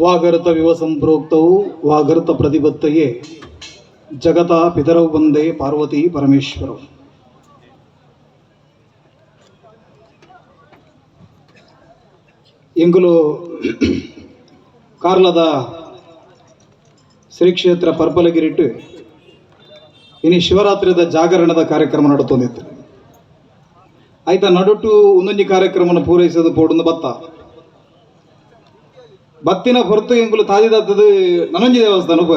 ವಾಗರ್ತ ವಿವ ಸಂಪ್ರೋಕ್ತವು, ವಾಗರ್ತ ಪ್ರತಿಬತ್ತಯೇ ಜಗತ ಪಿತರವು ಬಂದೇ ಪಾರ್ವತಿ ಪರಮೇಶ್ವರವು ಎಂಗುಲು ಕಾರ್ಲದ ಶ್ರೀ ಕ್ಷೇತ್ರ ಪರ್ಪಲಗಿರಿಟ್ಟು ಇನಿ ಶಿವರಾತ್ರಿದ ಜಾಗರಣದ ಕಾರ್ಯಕ್ರಮ ನಡುತ್ತೊಂದಿತ್ತು ಆಯ್ತಾ, ನಡುಟು ಒಂದೊಂದು ಕಾರ್ಯಕ್ರಮನ ಪೂರೈಸೋದು ಪೋಡುಂದು ಬತ್ತ ಬತ್ತಿನ ಹೊರತು ಎಂಕುಲು ತಾದಿದತ್ತದು ನನಂಜಿ ದೇವಸ್ಥಾನ ಉಪ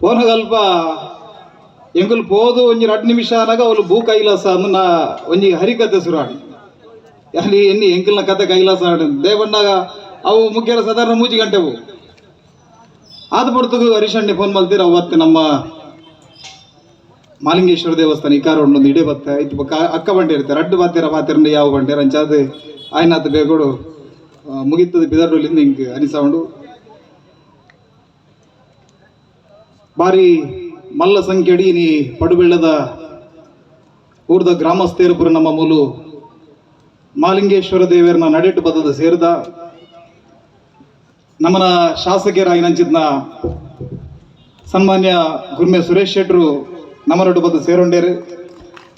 ಪೋನಗಲ್ಪ ಎಂಕುಲು ಪೋದು ಒಂಜಿ ರಡ್ ನಿಮಿಷ ಆನಾಗ ಅವಳು ಭೂ ಕೈಲಾಸ ಅಂದು ನಾ ಒಂಜಿ ಹರಿಕತೆ ಸುರಾಣಿ. ಅಲ್ಲಿ ಎನ್ನಿ ಎಂಕಲ್ನ ಕತೆ ಕೈಲಾಸ ಆಡ ದೇವಣ್ಣಾಗ ಅವು ಮುಖ್ಯರ ಸಾಧಾರಣ ಮೂಜಿ ಗಂಟೆವು. ಆದ ಪಡ್ತು ಹರಿಶಣ್ಣಿ ಫೋನ್ ಮಲ್ತೀರ ಅವತ್ತು ನಮ್ಮ ಮಾಲಿಂಗೇಶ್ವರ ದೇವಸ್ಥಾನ ಈ ಇಕಾರ ಒಂದು ಇಡೇ ಬತ್ತೆ. ಇತ್ತು ಅಕ್ಕ ಬಂಡೆ ಇರ್ತಾರೆ ಅಡ್ಡು ಬಾತಿರ ಬಾತಿರ ಯಾವ ಬಂಡೆ? ಅಂಚಾದ ಆಯ್ನಾತ ಬೇಗೋಡು. ಮುಗಿತದ ಬಿದರ್ಡೋಲಿಂದ ಹಿಂಗೆ ಅನಿಸೌಂಡು ಬಾರಿ ಮಲ್ಲ ಸಂಖ್ಯೆಡಿ ನೀ ಪಡುಬೆಳ್ಳದ ಊರ್ದ ಗ್ರಾಮಸ್ಥೆರ್ ಪುರ ನಮ್ಮ ಮೂಲು ಮಾಲಿಂಗೇಶ್ವರ ದೇವರನ್ನ ನಡೆಟ್ಟು ಬದದ ಸೇರಿದ ನಮ್ಮನ ಶಾಸಕರಾಗಿ ನಂಚಿದ್ನ ಸನ್ಮಾನ್ಯ ಗುರ್ಮೆ ಸುರೇಶ್ ಶೆಟ್ರು ನಡು ಬದ್ದು ಸೇರೊಂಡೇರು.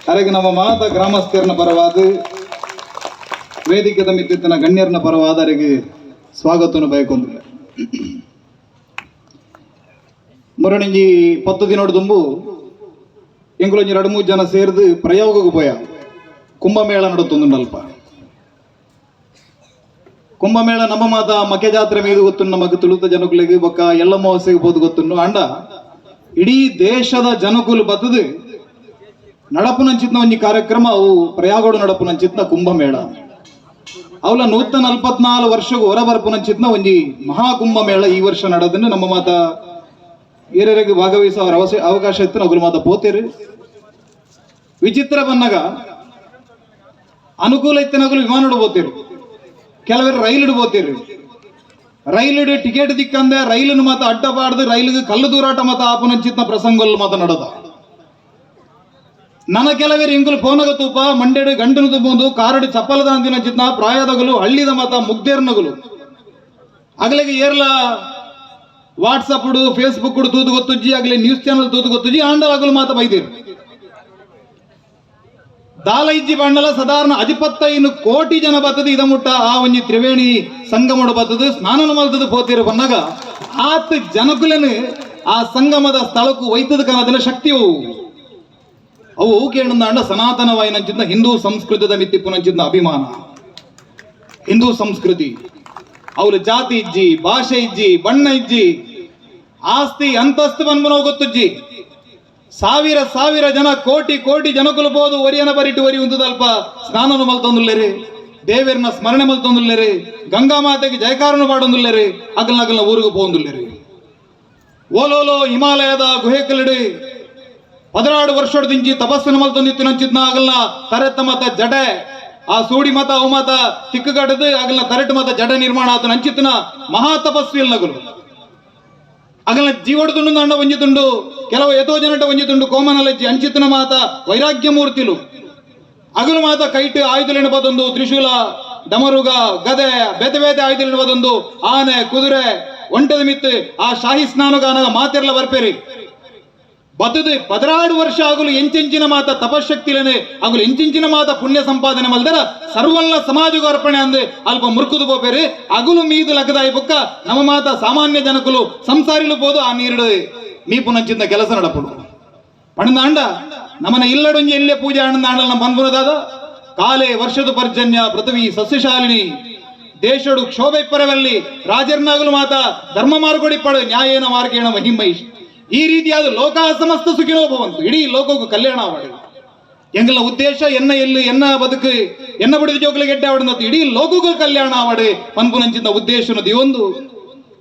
ಅರೆಗೆ ನಮ್ಮ ಮಾತ ಗ್ರಾಮಸ್ಥೆರ್ನ ಪರವಾದ ವೇದಿಕೆದ ಮಿತ್ತಿತ್ತಿನ ಗಣ್ಯರನ್ನ ಪರವಾದರಿಗೆ ಸ್ವಾಗತವನ್ನು ಬಯಕೊಂದಿಲ್ಲ ಮುರಣಿ ಪತ್ತು ದಿನೋಡು ತುಂಬು ಎಂಗುಲೊಂಜಿ ಎರಡು ಮೂರು ಜನ ಸೇರಿದು ಪ್ರಯೋಗಕ್ಕೆ ಪೋಯ. ಕುಂಭಮೇಳ ನಡುತ್ತಲ್ಪ ಕುಂಭಮೇಳ ನಮ್ಮ ಮಾತ ಮಕೆ ಜಾತ್ರೆ ಮೇದು ಗೊತ್ತು ನಮಗೆ ತುಳುತ ಜನಕುಲಿಗೆ ಬೊಕ್ಕ ಎಲ್ಲ ಮಹೋತ್ಸವಕ್ಕೆ ಬೋದು ಗೊತ್ತು ಅಂಡ, ಇಡೀ ದೇಶದ ಜನಕುಲು ಬತ್ತದು, ನಡಪು ನಂಚಿತ್ನ ಒಂಜಿ ಕಾರ್ಯಕ್ರಮ ಅವು ಪ್ರಯಾಗೋಡು ನಡಪು ನಂಚಿತ್ನ ಕುಂಭಮೇಳ. ಅವಲ ನೂತ ನಲ್ಪತ್ನಾಲ್ಕು ವರ್ಷಗೂ ಹೊರ ಬರ್ಪು ನಂಚಿತ್ನ ಒಂಜಿ ಮಹಾ ಕುಂಭಮೇಳ ಈ ವರ್ಷ ನಡೆದನ್ನು ನಮ್ಮ ಮಾತ ಹಿರಿಯರಿಗೆ ಭಾಗವಹಿಸುವ ಅವಶ್ಯ ಅವಕಾಶ ಇತ್ತು. ನಗುಲು ಮಾತ ಪೋತೇರು. ವಿಚಿತ್ರ ಬನ್ನಗ ಅನುಕೂಲ ಇತ್ತು ವಿಮಾನ ಪೋತೇರು ಕೆಲವರು ರೈಲು ಪೋತೇರು ರೈಲು ಟಿಕೆಟ್ ದಿಕ್ಕಂದೆ ರೈಲನ್ನು ಮಾತ ಅಡ್ಡ ಪಾಡ್ದು ರೈಲಿಗೆ ಕಲ್ಲು ದೂರಾಟ ಮತ ಆಪನಂಚಿತ್ನ ಮಾತ ನಡೆದ ನನ್ನ ಕೆಲವರು ಇಂಗುಲು ಫೋನಗ ತೂಪ ಮಂಡ್ಯಡು ಗಂಟನು ತುಂಬುದು ಕಾರಡಿ ಚಪ್ಪಲದ ಅಂದಿನ ಜಿತ್ನ ಪ್ರಾಯದಗಲು ಹಳ್ಳಿದ ಮತ ಮುಗ್ದೇರ್ನಗಲು ಅಗಲಿಗೆ ಏರ್ಲ ವಾಟ್ಸಪ್ ಫೇಸ್ಬುಕ್ ತೂದು ಗೊತ್ತುಜ್ಜಿ ಆಗಲಿ ನ್ಯೂಸ್ ಚಾನಲ್ ತೂದು ಗೊತ್ತುಜ್ಜಿ ಅಗಲು ಮಾತ ಬೈದಿರ್. ದಾಲ ಇಜ್ಜಿ ಬಂಡಲ ಸಾಧಾರಣ ಅಧಿಪತ್ತೈನು ಕೋಟಿ ಜನ ಬತ್ತದ ಇದ ಮುಟ್ಟ, ಆ ಒಂಜಿ ತ್ರಿವೇಣಿ ಸಂಗಮಡು ಬತ್ತದ ಸ್ನಾನ ಮಲ್ತದ ಪೋತಿರು ಬಂದಾಗ ಆತ ಜನಕುಲನು ಆ ಸಂಗಮದ ಸ್ಥಳಕ್ಕೂ ಒಯ್ತದ ಶಕ್ತಿ ಶಕ್ತಿಯು. ಅವು ಅಂಡ ಸನಾತನವಾಯಿನಂಚಿದ್ದ ಹಿಂದೂ ಸಂಸ್ಕೃತದ ಮಿತ್ತಿಪ್ಪುನಂಚಿದ್ದ ಅಭಿಮಾನ. ಹಿಂದೂ ಸಂಸ್ಕೃತಿ. ಅವ್ರ ಜಾತಿ ಇಜ್ಜಿ, ಭಾಷೆ ಇಜ್ಜಿ, ಬಣ್ಣ ಇಜ್ಜಿ, ಆಸ್ತಿ, ಅಂತಸ್ತು ಬಂದ್ಮನೋ ಗೊತ್ತುಜ್ಜಿ. ಸಾವಿರ ಸಾವಿರ ಜನ, ಕೋಟಿ ಕೋಟಿ ಜನಕುಲು ಬೋದು ಒರಿಯನ ಬರಿಟ್ಟು ಒರಿ ಉಂದುದಲ್ಪ ಸ್ನಾನನು ಮಲ್ತೊಂದುಲ್ಲೇರಿ ದೇವರನ್ನ ಸ್ಮರಣೆ ಮಲ್ತೊಂದುಲ್ಲೇರಿ ಗಂಗಾ ಮಾತೆಗೆ ಜಯಕಾರನು ಮಾಡೊಂದುಲ್ಲೇರಿ ಅಗಲ ಅಗಲ ಊರಿಗೆ ಪೋಂದುಲ್ಲೆರಿ ಓಲೋಲೋ ಹಿಮಾಲಯದ ಗುಹೆ ಗುಹೆಕಲಿಡಿ ಪದನಾಡು ವರ್ಷದಿಂಚಿ ತಪಸ್ಸಿನ ಮಲ್ತೊಂದಿತ್ತು ನಂಚಿದ್ನ ಆಗಲ್ಲ. ತರೆತ್ತ ಮತ ಜಡೆ. ಆ ಸೂಡಿ ಮತ, ಅವು ಮತ ತಿಕ್ಕಗಡದು ಆಗಲ್ಲ. ತರಟು ಮತ ಜಡ ನಿರ್ಮಾಣ ಆತ. ಅಂಚಿತನ ಮಹಾ ತಪಸ್ವಿ ನಗಲು. ಅಗಲ ಜೀವಡದುಂಡು ಅಣ್ಣ ಒಂಜಿತುಂಡು ಕೆಲವು ಎತೋ ಜನಟ ಒಂಜಿತುಂಡು ಕೋಮನಲಜ್ಜಿ ಅಂಚಿತನ ಮಾತ ವೈರಾಗ್ಯ ಮೂರ್ತಿಲು ಅಗಲು ಮಾತ ಕೈಟ್ ಆಯುಧಲಿನ ಬದೊಂದು ತ್ರಿಶೂಲ, ಡಮರುಗ, ಗದೆ, ಬೇತೆ ಬೇತೆ ಆಯುಧಲಿನ ಬದೊಂದು ಆನೆ, ಕುದುರೆ, ಒಂಟದ ಮಿತ್ತು, ಆ ಶಾಹಿ ಸ್ನಾನಗಾನ ಮಾತೆರ್ಲ ಬರ್ಪೇರಿ. ಬತ್ತದು ಪದರಾಡು ವರ್ಷ ಆಗಲು ಎಂಚೆಂಚಿನ ಮಾತ ತಪಶಕ್ತಿಲೇನೆ, ಆಗಲು ಎಂಚೆಂಚಿನ ಮಾತ ಪುಣ್ಯ ಸಂಪಾದನೆ ಮಲ್ದರ ಸರ್ವಲ್ಲ ಸಮಾಜಗ ಅರ್ಪಣೆ ಅಂದೆ ಅಲ್ಪ ಮುರುಕುದು ಬೋಪೇರಿ, ಅಗಲು ಮೀದು ಲಗದಾಯಿ ಬೊಕ್ಕ ನಮ್ಮ ಮಾತ ಸಾಮಾನ್ಯ ಜನಕುಲು ಸಂಸಾರಿಲು ಬೋದು ಆ ನೀರು ಮೀಪು ನಂಚಿಂದ ಕೆಲಸ ನಡಪಡು. ಪಣದ ಅಂಡ, ನಮನ ಇಲ್ಲಡೊಂಜಿ ಎಲ್ಲೇ ಪೂಜೆ ಅಣ್ಣದ ನಮ್ಮ ಬಂದ್ಬುನದಾದ ಕಾಲೆ ವರ್ಷದ ಪರ್ಜನ್ಯ ಪೃಥ್ವಿ ಸಸ್ಯಶಾಲಿನಿ, ದೇಶಡು ಕ್ಷೋಭೆ ಪರವಲ್ಲಿ ರಾಜರ್ನಾಗಲು ಮಾತ ಧರ್ಮ ಮಾರ್ಗೊಡಿಪಡು ನ್ಯಾಯೇನ ಮಾರ್ಗೇಣ ಮಹಿಮೈಷ್. ಈ ರೀತಿಯಾದ ಲೋಕ ಸಮಸ್ತ ಸುಖಿನೋ ಭವಂತು. ಇಡೀ ಲೋಕಕ್ಕೂ ಕಲ್ಯಾಣ ಮಾಡಿ ಎಂಗಲ ಉದ್ದೇಶ, ಎನ್ನ ಎಲ್ಲಿ, ಎನ್ನ ಬದುಕು, ಎನ್ನ ಬಿಡಿದ ಗೆಡ್ಡೆ ಆಡಿದ ಇಡೀ ಲೋಕಕ್ಕೂ ಕಲ್ಯಾಣ ಮಾಡಿ ಪನ್ಪು ನಂಚಿನ ಉದ್ದೇಶನ ದಿವೊಂದು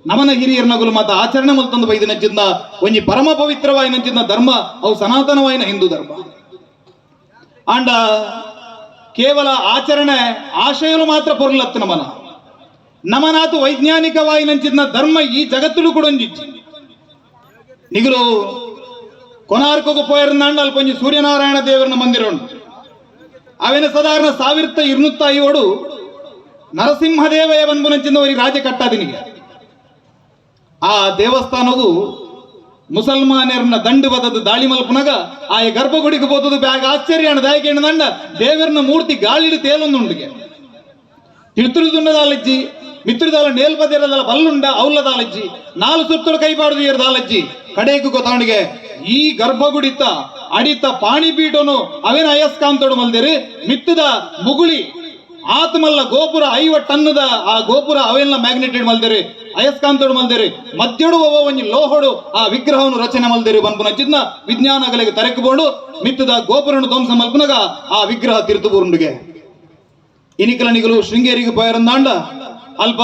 ನಮನ ಹಿರಿಯರ ನಗುಲು ಮಾತ ಆಚರಣೆ ಮಲ್ತಂದು ಬೈದು ನಂಚಿಂದ ಒಂಜಿ ಪರಮ ಪವಿತ್ರವಾಯಿ ನಂಚಿಂದ ಧರ್ಮ, ಅವು ಸನಾತನವಾಯಿನ ಹಿಂದೂ ಧರ್ಮ. ಅಂಡ ಕೇವಲ ಆಚರಣೆ, ಆಶಯಲು ಮಾತ್ರ ಪೊರ್ಲತ್ತು ನಮನ. ನಮನಾತು ವೈಜ್ಞಾನಿಕವಾಯಿ ನಂಚಿದ್ನ ಧರ್ಮ ಈ ಜಗತ್ತುಲು ಕೂಡ ನಿಗರು కొనార్కుకు పోయిరున్నాండి అల్లి ಸೂರ್ಯನಾರಾಯಣ సూర్యనారాయణ ಮಂದಿರ మందిరం ఆయన సాధారణ ಸಾವಿರದ ಇರುನೂತ್ತ ಐವಡು ನರಸಿಂಹದೇವಯ್ಯ ಬಂದ್ಬುನಂಚಿಂದ ಅವರಿಗೆ ರಾಜ ಕಟ್ಟಾದಿನಿಗೆ ಆ ದೇವಸ್ಥಾನವು ಮುಸಲ್ಮಾನರನ್ನ ದಂಡು ಬದದು ದಾಳಿ ಮಲ್ಪುನಾಗ ಆ ಗರ್ಭಗುಡಿಗೆ ಬೋದದು ಬ್ಯಾಗ್ ಆಶ್ಚರ್ಯ ಅಣ್ಣ ದಾಯಕ ದಂಡ ದೇವರನ್ನ ಮೂರ್ತಿ ಗಾಳಿಡು ತೇಲೊಂದುಂಡಿಗೆ. ತಿರುತುರುದುಂಡದಾಲಜ್ಜಿ ಮಿತ್ರುದಾಲ ನೇಲ್ಪದಿರದಲ್ಲ ಬಲ್ಲುಂಡ ಔಲ್ಲದಾಲಜ್ಜಿ ನಾಲು ಸುತ್ತಲು ಕೈಪಾಡುದು ಏರು ಕಡೆಗೂ ಗೊತ್ತಾಣಿಗೆ ಈ ಗರ್ಭಗುಡಿತ ಅಡಿತ ಪಾಣಿಪೀಠನು ಅವೇನ ಅಯಸ್ಕಾಂತೋಡು ಮಲ್ದಿರಿ, ಮಿತ್ತದ ಮುಗುಳಿ, ಆತ್ಮಲ್ಲ ಗೋಪುರ ಐವ ಟನ್ನದ ಆ ಗೋಪುರ ಅವೆಲ್ಲ ಮ್ಯಾಗ್ನೆಟೆಡ್ ಮಲ್ದಿರಿ ಅಯಸ್ಕಾಂತೋಡು ಮಲ್ದಿರಿ ಮಧ್ಯಡು ಒಂಜಿ ಲೋಹಡು ಆ ವಿಗ್ರಹವನ್ನು ರಚನೆ ಮಲ್ದಿರಿ ಬಂದ್ಪುನ ಚಿನ್ನ ವಿಜ್ಞಾನಗಳಿಗೆ ತರಕಬೋಡು, ಮಿತ್ತದ ಗೋಪುರನು ಧ್ವಂಸ ಮಲ್ಪನಾಗ ಆ ವಿಗ್ರಹ ತಿರುತು ಬುರುಂಡಿಗೆ. ಇನಿಕಲನಿಗಳು ಶೃಂಗೇರಿಗೆ ಪೋಯರಂದಾಂಡ, ಅಲ್ಪ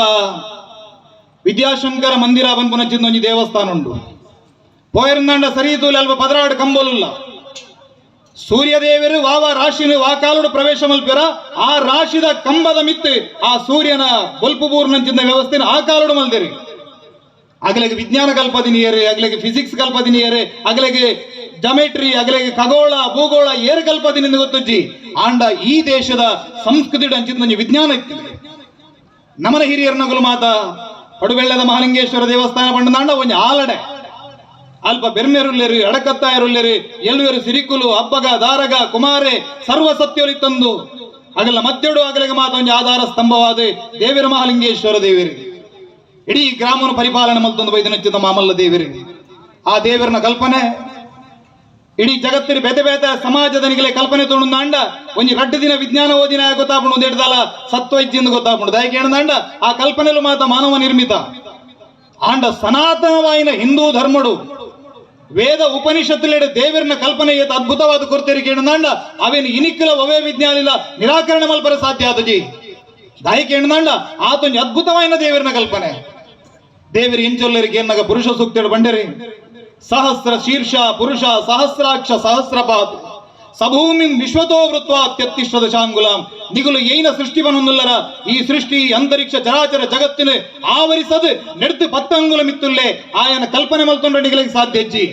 ವಿದ್ಯಾಶಂಕರ ಮಂದಿರ ಬಂದ್ಪುನಚ್ಚಿಂದ ಒಂಜಿ ದೇವಸ್ಥಾನ ಉಂಡು ಪೋಯರಂದಾಂಡ ಸರಿತೂಲಿ ಅಲ್ಪ ಪದರಾಡು ಕಂಬೋಲುಲ್ಲ. ಸೂರ್ಯದೇವರು ವಾವ ವಾ ವಾಕಾಲುಡು ಪ್ರವೇಶ ಮಲ್ಪಿರ ಆ ರಾಶಿದ ಕಂಬದ ಮಿತ್ತು, ಆ ಸೂರ್ಯನ ಬೊಲ್ಪು ಬೂರ್ನಂಚಿಂದ ವ್ಯವಸ್ಥೆನ ಆ ಕಾಲುಡು ಮಲ್ದಿರಿ. ಅಗಲಿಗೆ ವಿಜ್ಞಾನ ಕಲ್ಪದಿನಿಯರೆ, ಅಗಲಿಗೆ ಫಿಸಿಕ್ಸ್ ಕಲ್ಪದಿನಿಯರೆ, ಅಗಲಿಗೆ ಜಮೆಟ್ರಿ, ಅಗಲಿಗೆ ಖಗೋಳ, ಭೂಗೋಳ, ಏರ್ ಕಲ್ಪದಿನ ಗೊತ್ತಜ್ಜಿ, ಆಂಡ ಈ ದೇಶದ ಸಂಸ್ಕೃತಿ ಅಂಚಿದ ವಿಜ್ಞಾನ ಇತ್ತು. ನಮನ ಹಿರಿಯರ ನಗಲು ಮಾತ ಪಡುಬೆಳ್ಳದ ಮಹಾಲಿಂಗೇಶ್ವರ ದೇವಸ್ಥಾನ ಬಂಡದಾಂಡ ಒಂಜಿ ಆಲಡೆ. ಅಲ್ಪ ಬೆರ್ಮೆರುಲ್ಲೆರಿ ಅಡಕತ್ತಾಯರುಲ್ಲೆರಿ ಎಲ್ವೆರು ಸಿರಿಕುಲು ಅಬ್ಬಗ ದಾರಗ, ಕುಮಾರೆ, ಸರ್ವ ಸತ್ಯೊಲಿತ್ತಂದು ಅಗಲ ಮತ್ತೆಡು ಅಗಲಿಗೆ ಮಾತ ಒಂಜಿ ಆಧಾರ ಸ್ತಂಭವಾದ ದೇವಿರ ಮಹಾಲಿಂಗೇಶ್ವರ ದೇವಿರಿ. ಇಡೀ ಗ್ರಾಮವನ್ನು ಪರಿಪಾಲನೆ ಮಲ್ತೊಂದು ಬೈದನಚ್ಚಿದ ಮಾಮಲ್ಲ ದೇವಿರಿ. ಆ ದೇವರನ ಕಲ್ಪನೆ, ಇಡೀ ಜಗತ್ತಿನ ಬೇತೆ ಬೇತೆ ಸಮಾಜದ ನಿಗಲೆ ಕಲ್ಪನೆ ತೊಗೊಂಡಾಂಡ ಒಂಜಿ ರಡ್ಡು ದಿನ ವಿಜ್ಞಾನ ಓದಿನ ಗೊತ್ತಾಪುಂಡು ಒಂದು ಹಿಡ್ದಲ್ಲ ಸತ್ವೈಜ್ಜಿಂದ ಗೊತ್ತಾಪುಂಡು ದಯಕೆ ಅಂಡ ಆ ಕಲ್ಪನೆಲು ಮಾತ ಮಾನವ ನಿರ್ಮಿತ. ಆಂಡ ಸನಾತನವಾಯಿನ ಹಿಂದೂ ಧರ್ಮಡು ವೇದ ಉಪನಿಷತ್ತುಲೆಡೆ ದೇವರನ ಕಲ್ಪನೆ ಏತ ಅದ್ಭುತವಾದ ಕೊರತೆರಿಗೆ ಕೇಳಂಡ ಅವೇನು ಇನಿಕ್ಕಲ ಒವೇ ವಿಜ್ಞಾನಿಲ್ಲ ನಿರಾಕರಣೆ ಮಲ್ಪರ ಸಾಧ್ಯ ಆತಜಿ ದಾಯಿ ಕೇಳಂಡ ಆತೊಂದು ಅದ್ಭುತವಾದ ದೇವರನ ಕಲ್ಪನೆ. ದೇವರ ಇಂಚೊಲ್ಲರಿಗೆ ಪುರುಷ ಸೂಕ್ತ ಬಂಡರಿ. ಸಹಸ್ರ ಶೀರ್ಷ ಪುರುಷ ಸಹಸ್ರಾಕ್ಷ ಸಹಸ್ರಪಾತ್. ಸಭೂಮಿಂ ವಿಶ್ವತೋ ವೃತ್ವ ಅತ್ಯತ್ತಿಷ್ಟ ದಶಾಂಗುಲಾಂ ನಿಗುಲು ಏನ ಸೃಷ್ಟಿ ಬನ್ನುಲ್ಲರ ಈ ಸೃಷ್ಟಿ ಅಂತರಿಕ್ಷ ಚರಾಚರ ಜಗತ್ತಿನ ಆವರಿಸದು, ನೆಡ್ದು ಪತ್ತಂಗುಲ ಮಿತ್ತುಲ್ಲೇ ಆಯನ ಕಲ್ಪನೆ ಮಲ್ತೊಂಡ ನಿಗಲಿಗೆ ಸಾಧ್ಯ ಹೆಜ್ಜಿ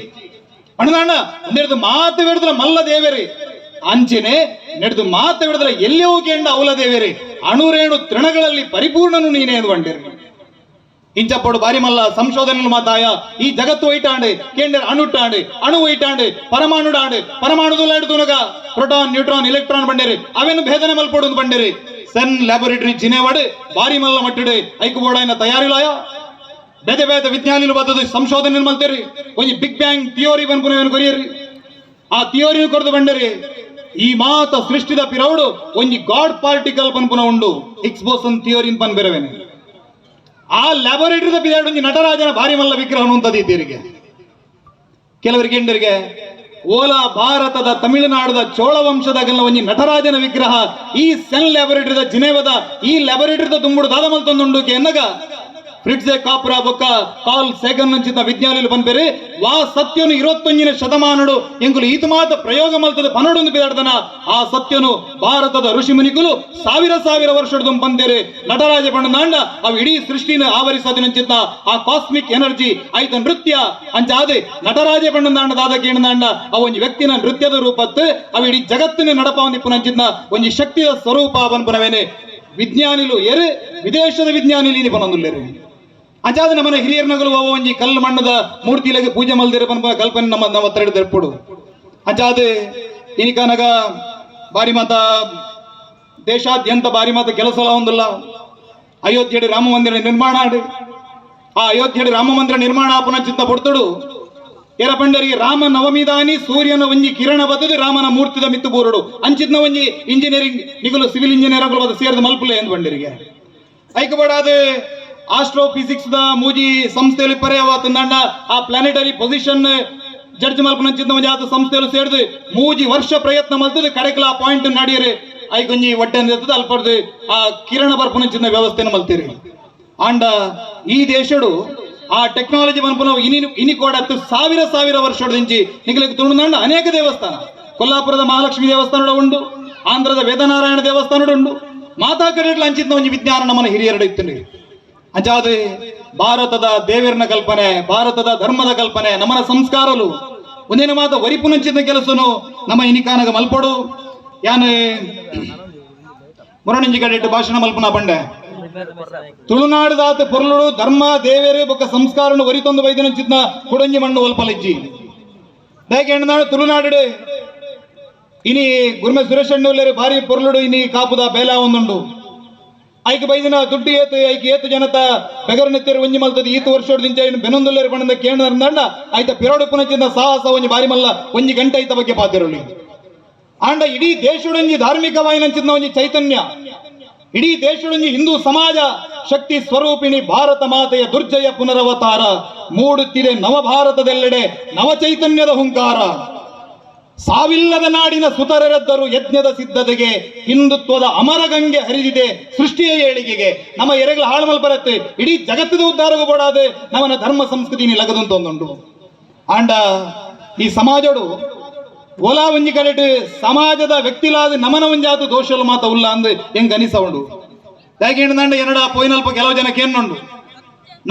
ಅಣ್ಣ ನೆಡ್ದು ಮಾತು ಬಿಡದ್ರ ಮಲ್ಲ ದೇವೇರಿ ಅಂಚೆನೆ ನೆಡ್ದು ಮಾತು ಬಿಡದ್ರ ಎಲ್ಲಿ ಹೋಗಿ ಎಂಡ ಅವಲ ದೇವೇರಿ ಅಣುರೇಣು ತೃಣಗಳಲ್ಲಿ ಪರಿಪೂರ್ಣನು ನೀನೇ ಎಂದು ಇಂಚಪ್ಪಡು ಬಾರಿ ಮಲ್ಲ ಸಂಶೋಧನೆ ಮಾತಾಯ. ಈ ಜಗತ್ತು కేంద్ర ಕೇಂದ್ರ అణు ಅಣು పరమాణుడాండి ಪರಮಾಣು ಆಂಡು ಪರಮಾಣುದುಲ ಹಿಡ್ದುನಗ ಪ್ರೋಟಾನ್, ನ್ಯೂಟ್ರಾನ್ ಎಲೆಕ್ಟ್ರಾನ್ ಬಂಡಿರಿ, ಅವೇನು ಭೇದನೆ ಮಲ್ಪಡು ಬಂಡಿರಿ. ಸೆನ್ ಲ್ಯಾಬೊರೇಟರಿ ಜಿನೆವಾಡು ಬಾರಿ ಮಲ್ಲ ಮಟ್ಟಿಡೆ ಐಕು ತಯಾರಿ ತಯಾರಿಲಾಯ. ಬೇತೆ ಬೇತೆ ವಿಜ್ಞಾನಿಲು ಬದ್ದದು ಸಂಶೋಧನೆ ಮಲ್ತೇರಿ. ಒಂಜಿ ಬಿಗ್ ಬ್ಯಾಂಗ್ ಥಿಯೋರಿ ಬನ್ಪುನವೇನು ಕೊರಿಯರಿ. ಆ ಥಿಯೋರಿ ಕೊರದು ಬಂಡರಿ. ಈ ಮಾತ ಸೃಷ್ಟಿದ ಪಿರೌಡು ಒಂಜಿ ಗಾಡ್ ಪಾರ್ಟಿಕಲ್ ಪನ್ಪುನ ಉಂಡು. ಎಕ್ಸ್ಬೋಸನ್ ಥಿಯೋರಿ ಪನ್ ಬೆರವೇನೆ. ಆ ಲ್ಯಾಬೋರೇಟರಿ ತಪ್ಪಿದೆ ಒಂಜಿ ನಟರಾಜನ ಭಾರಿ ಮಲ್ಲ ವಿಗ್ರಹ ಇದ್ದೀರಿಗೆ ಕೆಲವರಿಗೆ ಹೆಂಡರಿಗೆ, ಓಲಾ ಭಾರತದ ತಮಿಳುನಾಡದ ಚೋಳ ವಂಶದ ಒಂಜಿ ನಟರಾಜನ ವಿಗ್ರಹ ಈ ಸೆನ್ ಲ್ಯಾಬೋರೇಟರಿದ ಜಿನೇವದ ಈ ಲ್ಯಾಬೋರೇಟರಿದ ತುಂಬುಡು ದಾದ ಮಲ್ತೊಂದುಂಡು ಎನ್ನಗ ಫ್ರಿಡ್ಜೆ ಕಾಪುರ ಬೊಕ್ಕ ಕಾಲ್ ಸೇಗನ್ ನಂಚಿದ ವಿಜ್ಞಾನಿಲು ಬಂದ್ಬೇರೆ. ವಾ ಸತ್ಯನು ಇರೋತ್ತೊಂಜಿನ ಶತಮಾನಡು ಎಂಗುಲು ಈತ ಮಾತ ಪ್ರಯೋಗ ಮಲ್ತದ ಪನಡೊಂದು ಬಿದಾಡ್ದನ. ಆ ಸತ್ಯನು ಭಾರತದ ಋಷಿ ಮುನಿಗಳು ಸಾವಿರ ಸಾವಿರ ವರ್ಷದ ಬಂದೇರೆ. ನಟರಾಜ ಬಣ್ಣದಾಂಡ ಅವು ಇಡೀ ಸೃಷ್ಟಿನ ಆವರಿಸದಿನಂಚಿತ್ತ ಆ ಕಾಸ್ಮಿಕ್ ಎನರ್ಜಿ ಐತ ನೃತ್ಯ ಅಂಚಾದೆ ನಟರಾಜ ಬಣ್ಣದಾಂಡ ದಾದಕ್ಕೆ ಏನದಾಂಡ ಅವ ಒಂಜಿ ವ್ಯಕ್ತಿನ ನೃತ್ಯದ ರೂಪತ್ತು ಅವು ಇಡೀ ಜಗತ್ತಿನ ನಡಪ ಒಂದಿಪ್ಪುನಂಚಿತ್ತ ಒಂಜಿ ಶಕ್ತಿಯ ಸ್ವರೂಪ ಬನ್ಪುನವೇನೆ ವಿಜ್ಞಾನಿಲು ಎರೆ, ವಿದೇಶದ ವಿಜ್ಞಾನಿಲಿ ಇನಿ ಬನ್ನೊಂದುಲ್ಲೆರು ಅಂಚಾದ ನಮ್ಮನ ಹಿರಿಯರ್ನಗಲು ಅವ ಒಂಜಿ ಕಲ್ಲು ಮಣ್ಣದ ಮೂರ್ತಿಲಗೆ ಪೂಜೆ ಮಲ್ದಿರ ಪನ್ಪ ಕಲ್ಪನೆ ನಮ್ಮ ನಮ್ಮ ಹತ್ರ ಹಿಡಿದು ಅಜಾದೆ ಈ ಇನಿಕನಗ ಬಾರಿ ಮಾತ ದೇಶಾದ್ಯಂತ ಬಾರಿ ಮಾತ ಕೆಲಸ ಒಂದಲ್ಲ. ಅಯೋಧ್ಯೆಡಿ ರಾಮ ಮಂದಿರ ನಿರ್ಮಾಣ ಆ ಅಯೋಧ್ಯೆಡಿ ರಾಮ ಮಂದಿರ ನಿರ್ಮಾಣ ಆಪನ ಚಿಂತ ಪಡ್ತಡು. ಎರ ರಾಮ ನವಮಿದಾನಿ ಸೂರ್ಯನ ಒಂಜಿ ಕಿರಣ ಬದದು ರಾಮನ ಮೂರ್ತಿದ ಮಿತ್ತು ಬೂರಡು. ಅಂಚಿದ್ನ ಒಂಜಿ ಇಂಜಿನಿಯರಿಂಗ್ ನಿಗಲು ಸಿವಿಲ್ ಇಂಜಿನಿಯರ್ ಸೇರಿದ ಮಲ್ಪುಲೆ ಎಂದು ಬಂಡರಿಗೆ ಐಕಬಡಾದ ಆಸ್ಟ್ರೋ ಫಿಸಿಕ್ಸ್ ದ ಮೂಜಿ ಸಂಸ್ಥೆಯಲ್ಲಿ ಪರ್ಯಾವತಂದಂಡ ಆ ಪ್ಲಾನೆಟರಿ ಪೊಸಿಷನ್ ಜಡ್ಜ್ ಮಲ್ಪನಂಚಿದ್ನ ಒಂಜಿ ಆತ ಸಂಸ್ಥೆಯಲ್ಲಿ ಸೇರಿದು ಮೂಜಿ ವರ್ಷ ಪ್ರಯತ್ನ ಮಲ್ತದೆ ಕಡೆಕಲ ಆ ಪಾಯಿಂಟ್ ನಡಿಯರಿ ಐಕೊಂಜಿ ಒಟ್ಟೆ ಇರ್ತದೆ ಅಲ್ಪಡ್ದು ಆ ಕಿರಣ ಬರ್ಪನಂಚಿನ ವ್ಯವಸ್ಥೆನ ಮಲ್ತೀರಿ. ಆಂಡ ಈ ದೇಶಡು ಆ ಟೆಕ್ನಾಲಜಿ ಮನ್ಪುನ ಇನಿ ಇನಿ ಕೂಡ ಹತ್ತು ಸಾವಿರ ಸಾವಿರ ವರ್ಷದಿಂಚಿ ನಿಗಲಿಗೆ ತುಳುನಾಂಡ ಅನೇಕ ದೇವಸ್ಥಾನ. ಕೊಲ್ಲಾಪುರದ ಮಹಾಲಕ್ಷ್ಮಿ ದೇವಸ್ಥಾನ ಉಂಡು, ಆಂಧ್ರದ ವೇದನಾರಾಯಣ ದೇವಸ್ಥಾನ ಉಂಡು, ಮಾತಾ ಕಡೆಗಳ ಅಂಚಿದ್ನ ಒಂಜಿ ವಿಜ್ಞಾನ ನಮ್ಮನ್ನು ಹಿರಿಯರಡು ಇತ್ತು ಅಂಚಾದೆ ಭಾರತದ ದೇವರನ ಕಲ್ಪನೆ, ಭಾರತದ ಧರ್ಮದ ಕಲ್ಪನೆ ನಮ್ಮನ ಸಂಸ್ಕಾರಲು. ಒಂದೇನ ಮಾತ ವರಿಪುನಂಚಿದ ಕೆಲಸನು ನಮ್ಮ ಇನಿಕಾನಗ ಮಲ್ಪಡು. ಯಾನ್ ಮುರಣಿಂಜಿ ಭಾಷಣ ಮಲ್ಪನ ಬಂಡೆ ತುಳುನಾಡುದಾತ ಪೊರ್ಲುಡು ಧರ್ಮ ದೇವೇರೆ ಬೊಕ್ಕ ಸಂಸ್ಕಾರನು ಒರಿತೊಂದು ವೈದ್ಯನ ಚಿತ್ನ ಕುಡಂಜಿ ಮಣ್ಣು ಒಲ್ಪಲಿಜ್ಜಿ. ದಯಕೆ ಹೆಣ್ಣು ತುಳುನಾಡು ಇನಿ ಗುರುಮೆ ಸುರೇಶ್ ಅಣ್ಣ ಭಾರಿ ಪೊರ್ಲುಡು ಇನಿ ಕಾಪುದ ಬೇಲಾ ಒಂದುಂಡು. ಐಕೆ ಬೈದಿನ ದುಡ್ಡು ಏತು, ಐಕ್ ಏತು ಜನತ. ಬೆಗರನೆತ್ತೇರು ಒಂಜಿ ಮಲ್ತದ ಈತು ವರ್ಷೋಡ್ದಿಂಚ ಇನ್ನು ಬೆನೊಂದುಲ್ಲೇರು ಪಣದ ಕೇಂದ್ರ ಐತ ಪಿರೋಡು ಪುನಚಿಂದ ಸಾಹಸ ಒಂಜಿ ಬಾರಿ ಮಲ್ಲ ಒಂಜಿ ಗಂಟೆ ಐತ ಬಗ್ಗೆ ಪಾತಿರಲಿ ಆಂಡ ಇಡೀ ದೇಶುಡೊಂಜಿ ಧಾರ್ಮಿಕವಾಯಿನಂಚಿನ ಒಂಜಿ ಚೈತನ್ಯ. ಇಡೀ ದೇಶದೊಂಜಿ ಹಿಂದೂ ಸಮಾಜ ಶಕ್ತಿ ಸ್ವರೂಪಿಣಿ ಭಾರತ ಮಾತೆಯ ದುರ್ಜಯ ಪುನರವತಾರ. ಮೂಡುತ್ತಿದೆ ನವ ಭಾರತದೆಲ್ಲೆಡೆ ನವ ಚೈತನ್ಯದ ಹುಂಕಾರ. ಸಾವಿಲ್ಲದ ನಾಡಿನ ಸುತರರೆದ್ದರು ಯಜ್ಞದ ಸಿದ್ಧತೆಗೆ, ಹಿಂದುತ್ವದ ಅಮರಗಂಗೆ ಹರಿದಿದೆ ಸೃಷ್ಟಿಯ ಏಳಿಗೆಗೆ. ನಮ್ಮ ಎರೆಗಳ ಹಾಳುಮಲ್ ಬರುತ್ತೆ. ಇಡೀ ಜಗತ್ತದ ಉದ್ಧಾರಗೂ ಬೋಡಾದೆ ನಮ್ಮನ ಧರ್ಮ ಸಂಸ್ಕೃತಿ ಲಗದಂತ ಒಂದುಂಡು ಆಂಡ ಈ ಸಮಾಜಡು ಓಲಾ ಒಂಜಿ ಕಲೆಟ್ ಸಮಾಜದ ವ್ಯಕ್ತಿಲಾದ ನಮನ ಒಂಜಾತು ದೋಷಲು ಮಾತ ಉಲ್ಲ ಅಂದ್ ಹೆಂಗ್ ಅನಿಸ ಉಂಡು ಎರಡ ಪೋಯಿನಲ್ಪ ಕೆಲವು ಜನಕ್ಕೆ ಏನುಂಡು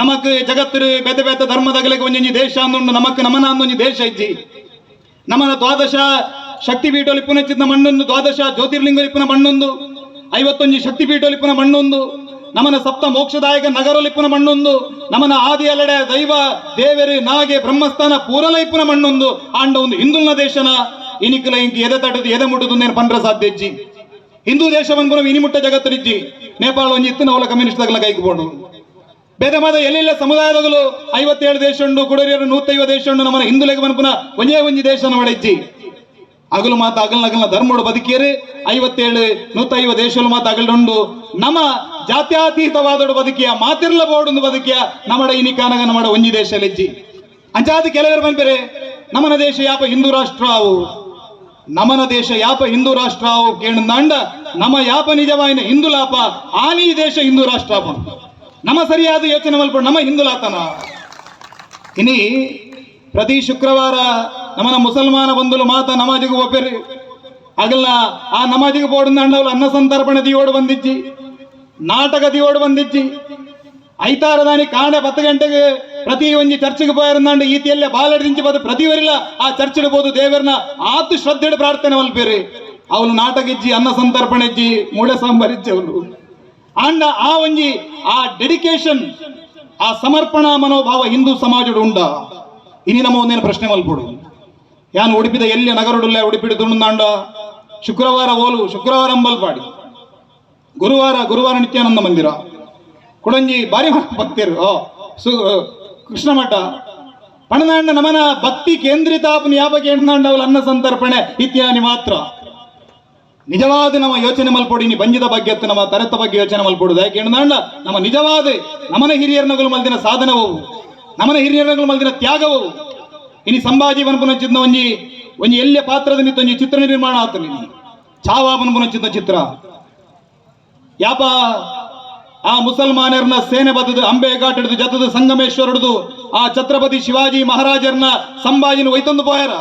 ನಮಕ್ ಜಗತ್ತು ಬೇತೆ ಬೇತೆ ಧರ್ಮದಗಲಿಗೆ ಒಂಜೊಂಜಿ ದೇಶ ಅಂದುಂಡು. ನಮಕ್ ನಮನ ಅಂದೊಂಜಿ ದೇಶ ಇಜ್ಜಿ. ನಮನ ದ್ವಾದಶ ಶಕ್ತಿ ಪೀಠಲಿಪ್ಪುನ ಚಿನ್ನ ಮಣ್ಣೊಂದು, ದ್ವಾದಶ ಜ್ಯೋತಿರ್ಲಿಂಗಲಿಪ್ಪುನ ಮಣ್ಣೊಂದು, ಐವತ್ತೊಂದು ಶಕ್ತಿ ಪುನ ಮಣ್ಣೊಂದು ನಮನ ಸಪ್ತ ಮೋಕ್ಷದಾಯಕ ನಗರಲಿಪ್ಪುನ ಮಣ್ಣೊಂದು ನಮನ ಆದಿ ಅಲ್ಲಡೆ ದೈವ, ದೇವರು, ನಾಗೆ, ಬ್ರಹ್ಮಸ್ಥಾನ ಪೂರಲೈಪುನ ಮಣ್ಣೊಂದು, ಆಂಡ ಒಂದು ಹಿಂದುಲ್ನ ದೇಶನ, ಇನಿಕಲ ಇಂಕ ಎದೆ ತಟ್ಟದು, ಎದೆ ಮುಟ್ಟದು ನೇನು ಪಂಡ್ರ ಸಾಧ್ಯ ಇಜ್ಜಿ. ಹಿಂದೂ ದೇಶವನ್ನು ಇನಿ ಇನಿಮುಟ್ಟ ಜಗತ್ತರಿಜ್ಜಿ. ನೇಪಾಳ ಒಂಜಿ ಇತ್ತು ಅವಲ ಕಮ್ಯುನಿಸ್ಟ್ ತಗಲ ಕೈಕೊಂಡು ಬೇರೆ ಮಾದ ಎಲ್ಲೆಲ್ಲ ಸಮುದಾಯದಗಳು ಐವತ್ತೇಳು ದೇಶ ಉಂಡು ಕುಡರಿಯರು ನೂತೈವ ದೇಶ ಉಂಡು ನಮ್ಮನ ಹಿಂದುಲೆಗೆ ಮನ್ಪುನ ಒಂಜೇ ಒಂಜಿ ದೇಶ ನವಡಿಜ್ಜಿ ಅಗಲು ಮಾತ ಅಗಲ್ ಅಗಲ್ನ ಧರ್ಮಡು ಬದುಕಿಯರು, ಐವತ್ತೇಳು ನೂತೈವ ದೇಶಲು ಮಾತ ಅಗಲ್ಡುಂಡು ನಮ್ಮ ಜಾತ್ಯಾತೀತವಾದೋಡು ಬದುಕಿಯ ಮಾತಿರ್ಲ ಬೋಡು ಬದುಕಿಯ ನಮ್ಮಡ ಇನಿ ಕಾನಗ ನಮ್ಮಡ ಒಂಜಿ ದೇಶ ಲೆಜ್ಜಿ. ಅಂಚಾದ ಕೆಲವರು ಬಂದ್ಬೇರೆ, ನಮ್ಮನ ದೇಶ ಯಾಪ ಹಿಂದೂ ರಾಷ್ಟ್ರ ಅವು? ನಮನ ದೇಶ ಯಾಪ ಹಿಂದೂ ರಾಷ್ಟ್ರ ಅವು ಕೇಳಂದಾಂಡ ನಮ್ಮ ಯಾಪ ನಿಜವಾಯಿನ ಹಿಂದೂ ಲಾಪ ಆನಿ ದೇಶ ಹಿಂದೂ ರಾಷ್ಟ್ರ ನಮ್ಮ ಸರಿಯಾದ ಯೋಚನೆ ಮಲ್ಪಡು ನಮ್ಮ ಹಿಂದುಲಾತನ. ಇನಿ ಪ್ರತಿ ಶುಕ್ರವಾರ ನಮ್ಮನ ಮುಸಲ್ಮಾನ ಬಂಧುಲು ಮಾತ ನಮಾಜಿಗೆ ಒಬ್ಬರಿ ಆಗಲ್ಲ ಆ ನಮಾಜಿಗೆ ಬೋಡಿನ ಅಂಡವಲು ಅನ್ನ ಸಂತರ್ಪಣೆ ದಿಯೋಡು ಬಂದಿಜ್ಜಿ, ನಾಟಕ ದಿಯೋಡು ಬಂದಿಜ್ಜಿ. ಐತಾರದಾನಿ ಕಾಣೆ ಪತ್ತು ಗಂಟೆಗೆ ಪ್ರತಿ ಒಂಜಿ ಚರ್ಚಿಗೆ ಪೋಯರಂದಾಂಡ ಈತಿಯಲ್ಲೇ ಬಾಲಡಿಂಚಿ ಬದು ಪ್ರತಿವರಿಲ್ಲ ಆ ಚರ್ಚ್ ಬೋದು ದೇವರನ್ನ ಆತು ಶ್ರದ್ಧೆಡು ಪ್ರಾರ್ಥನೆ ಮಲ್ಪೇರಿ. ಅವಳು ನಾಟಕ ಇಜ್ಜಿ, ಅನ್ನ ಸಂತರ್ಪಣೆ ಇಜ್ಜಿ, ಮೂಳೆ ಸಾಂಬಾರ್ ಇಜ್ಜಿ ಅವಳು ಆಂಡ ಆ ಒಂಜಿ ಆ ಡೆಡಿಕೇಶನ್ ಆ ಸಮರ್ಪಣಾ ಮನೋಭಾವ ಹಿಂದೂ ಸಮಾಜದ ಉಂಡ. ಇನಿ ನಮ್ಮ ಒಂದೇನು ಪ್ರಶ್ನೆ ಮಲ್ಪಡು? ಯಾನ್ ಉಡುಪಿದ ಎಲ್ಲಿ ನಗರಡುಲ್ಲ ಉಡುಪಿಡು ತುಂಡ ಶುಕ್ರವಾರ ಓಲು, ಶುಕ್ರವಾರ ಅಂಬಲ್ಪಾಡಿ. ಗುರುವಾರ ಗುರುವಾರ ನಿತ್ಯಾನಂದ ಮಂದಿರ. ಕುಡಂಜಿ ಬಾರಿ ಭಕ್ತಿರು. ಓ, ಸು ಕೃಷ್ಣ ಮಠ ಪಣದಾಂಡ ನಮನ ಭಕ್ತಿ ಕೇಂದ್ರಿತಾಪನ ಕೇಂದ್ರಾಂಡ ಅವಲ ಅನ್ನ ಸಂತರ್ಪಣೆ ಇತ್ಯಾನಿ ಮಾತ್ರ. ನಿಜವಾದ ನಮ್ಮ ಯೋಚನೆ ಮಲ್ಪೊಡಿ, ನೀ ಬಂಜಿದ ಬಗ್ಗೆ ನಮ್ಮ ತರತ ಬಗ್ಗೆ ಯೋಚನೆ ಮಲ್ಪಡುದು. ಯಾಕೆ ನಮ್ಮ ನಿಜವಾದ ನಮನ ಹಿರಿಯರ್ನಗಳು ಮಲ್ದಿನ ಸಾಧನವು ನಮನ ಹಿರಿಯರ್ನಗಳು ಮಲ್ದಿನ ತ್ಯಾಗವು ಇನಿ ಸಂಭಾಜಿ ಬನ್ಪುನಚ್ಚಿದ್ನ ಒಂಜಿ ಒಂಜಿ ಎಲ್ಲಿಯ ಪಾತ್ರದ ನಿಂತ ಒಂಜಿ ಚಿತ್ರ ನಿರ್ಮಾಣ ಆತ ನೀನು ಚಾವಾ ಬನ್ಪುನಚ್ಚಿದ್ನ ಚಿತ್ರ. ಯಾಪ? ಆ ಮುಸಲ್ಮಾನರನ್ನ ಸೇನೆ ಬದದು ಅಂಬೇಘಾಟ್ ಹಿಡಿದು ಜತದ ಸಂಗಮೇಶ್ವರ ಹಿಡಿದು ಆ ಛತ್ರಪತಿ ಶಿವಾಜಿ ಮಹಾರಾಜರನ್ನ ಸಂಭಾಜಿನ ಒಯ್ತೊಂದು ಪೋಯರ